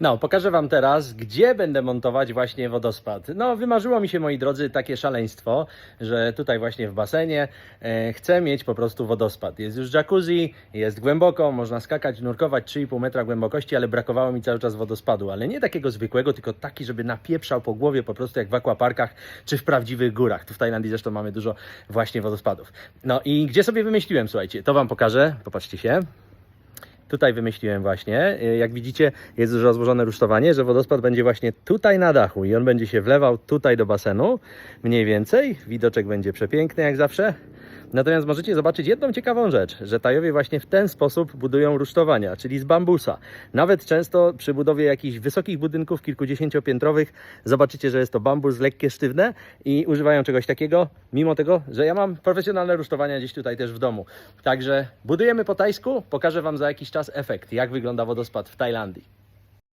No, pokażę Wam teraz, gdzie będę montować właśnie wodospad. No, wymarzyło mi się, moi drodzy, takie szaleństwo, że tutaj właśnie w basenie e, chcę mieć po prostu wodospad. Jest już jacuzzi, jest głęboko, można skakać, nurkować 3,5 metra głębokości, ale brakowało mi cały czas wodospadu. Ale nie takiego zwykłego, tylko taki, żeby napieprzał po głowie po prostu jak w aquaparkach czy w prawdziwych górach. Tu w Tajlandii zresztą mamy dużo właśnie wodospadów. No i gdzie sobie wymyśliłem, słuchajcie, to Wam pokażę. Popatrzcie się. Tutaj wymyśliłem właśnie, y, jak widzicie jest już rozłożone rusztowanie, że wodospad będzie właśnie tutaj na dachu i on będzie się wlewał tutaj do basenu, mniej więcej. Widoczek będzie przepiękny jak zawsze. Natomiast możecie zobaczyć jedną ciekawą rzecz, że Tajowie właśnie w ten sposób budują rusztowania, czyli z bambusa. Nawet często przy budowie jakichś wysokich budynków kilkudziesięciopiętrowych zobaczycie, że jest to bambus lekkie, sztywne i używają czegoś takiego, mimo tego, że ja mam profesjonalne rusztowania gdzieś tutaj też w domu. Także budujemy po tajsku, pokażę Wam za jakiś czas efekt, jak wygląda wodospad w Tajlandii.